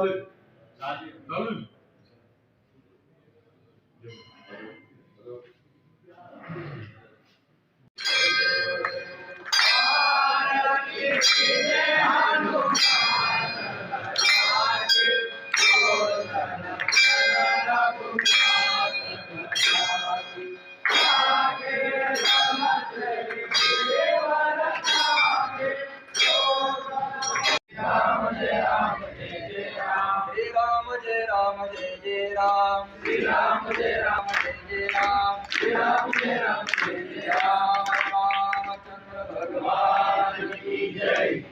घालून Yeah. राम जय जय राम। जय राम जय राम। जय जय राम। जय राम जय राम। जय जय राम रामचंद्र भगवान की जय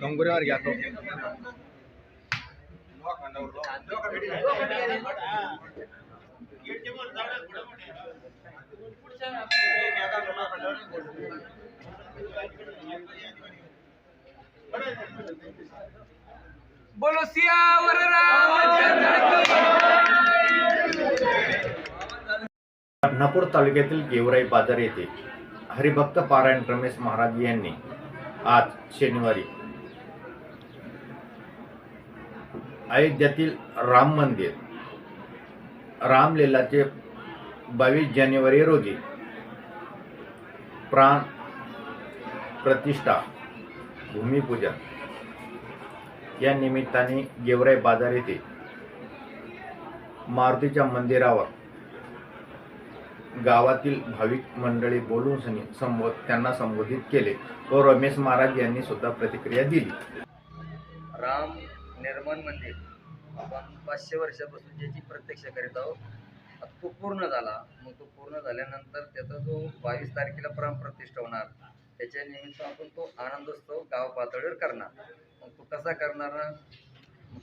गंगुरे और यादव बोलो सियावर रामचंद्र तालुक्यातील गेवराई बाजार येथे हरिभक्त पारायण रमेश महाराज यांनी आज शनिवारी अयोध्यातील राम मंदिर रामलीलाचे बावीस जानेवारी रोजी प्राण प्रतिष्ठा भूमिपूजन. या निमित्ताने गेवराई बाजार येथे मारुतीच्या मंदिरावर गावातील भाविक मंडळी बोलून संबोध त्यांना संबोधित केले व रमेश महाराज यांनी सुद्धा प्रतिक्रिया दिली. राम निर्माण मंदिर. आपण पाचशे वर्षापासून ज्याची प्रत्यक्ष करीत आहोत आता तो पूर्ण झाला. मग तो पूर्ण झाल्यानंतर त्याचा जो बावीस तारखेला प्राणप्रतिष्ठा होणार त्याच्या निमित्त आपण तो आनंदोत्सव गाव पातळीवर करणार. मग तो कसा करणार ना?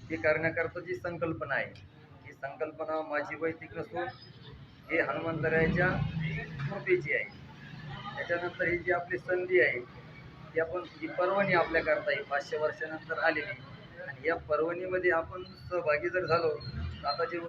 ती करण्याकरता जी संकल्पना आहे ही संकल्पना माझी वैयक्तिक नसून ही हनुमंतरायाच्या कृपेची आहे. त्याच्यानंतर ही जी आपली संधी आहे ती आपण ही पर्वणी आपल्याकरता ही पाचशे वर्षानंतर आलेली. आणि या पर्वणीमध्ये आपण सहभागी जर झालो तर आता जे